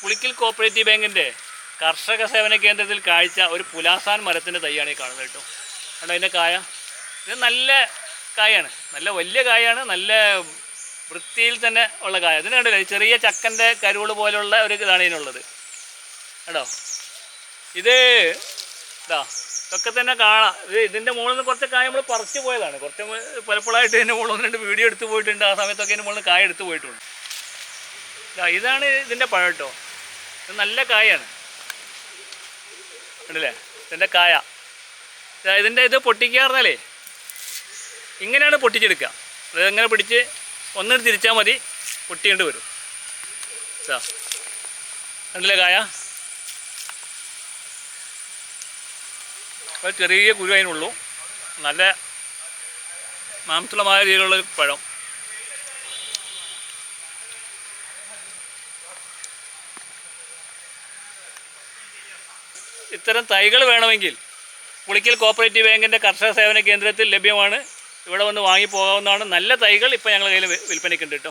Pulikkal cooperative ബാങ്കിന്റെ കർഷക സേവന കേന്ദ്രത്തിൽ കാഴ്ച ഒരു പുലാസാൻ മരത്തിന്റെ തൈയാണ് ഈ കാണുന്നത് കേട്ടോ. കണ്ടോ അതിന്റെ കായ? ഇത് നല്ല കായാണ്. നല്ല വലിയ കായാണ്. നല്ല വൃത്തിയിൽ തന്നെ ഉള്ള കായ. ഇതിന് കണ്ടില്ല ചെറിയ ചക്കന്റെ കരുവൾ പോലുള്ള ഒരു ഇതാണ് ഇതിനുള്ളത്. കേട്ടോ ഇത് ഇതാ ഇതൊക്കെ തന്നെ കാണാം ഇത് ഇതിന്റെ മുകളിൽ നിന്ന് കുറച്ച് കായ നമ്മൾ പറിച്ചു പോയതാണ്. കുറച്ച് പലപ്പോഴായിട്ട് ഇതിന്റെ മുകളിൽ ഒന്ന് രണ്ട് വീഡിയോ എടുത്തു പോയിട്ടുണ്ട്. ആ സമയത്തൊക്കെ ഇതിന്റെ മുകളിൽ കായ എടുത്തു പോയിട്ടുണ്ട്. ഇതാണ് ഇതിന്റെ പഴം കേട്ടോ ഇത് നല്ല കായാണ്. ഉണ്ടല്ലേ ഇതിന്റെ കായ. ഇതിന്റെ ഇത് പൊട്ടിക്കാറുന്നാലേ ഇങ്ങനെയാണ് പൊട്ടിച്ചെടുക്കുക. അത് ഇങ്ങനെ പിടിച്ച് ഒന്നിട്ട് തിരിച്ചാൽ മതി പൊട്ടിയേണ്ടി വരും. ഇതാ ഉണ്ടല്ലേ കായ? ചെറിയ കുരു അതിനുള്ളൂ. നല്ല മാംസളമായ രീതിയിലുള്ള പഴം. ഇത്തരം തൈകൾ വേണമെങ്കിൽ പുളിക്കൽ കോപ്പറേറ്റീവ് ബാങ്കിന്റെ കർഷക സേവന കേന്ദ്രത്തിൽ ലഭ്യമാണ്. ഇവിടെ വന്ന് വാങ്ങി പോകാവുന്നതാണ്. നല്ല തൈകൾ ഇപ്പോൾ ഞങ്ങളുടെ കയ്യിൽ വിൽപ്പനയ്ക്കുണ്ട് കേട്ടോ.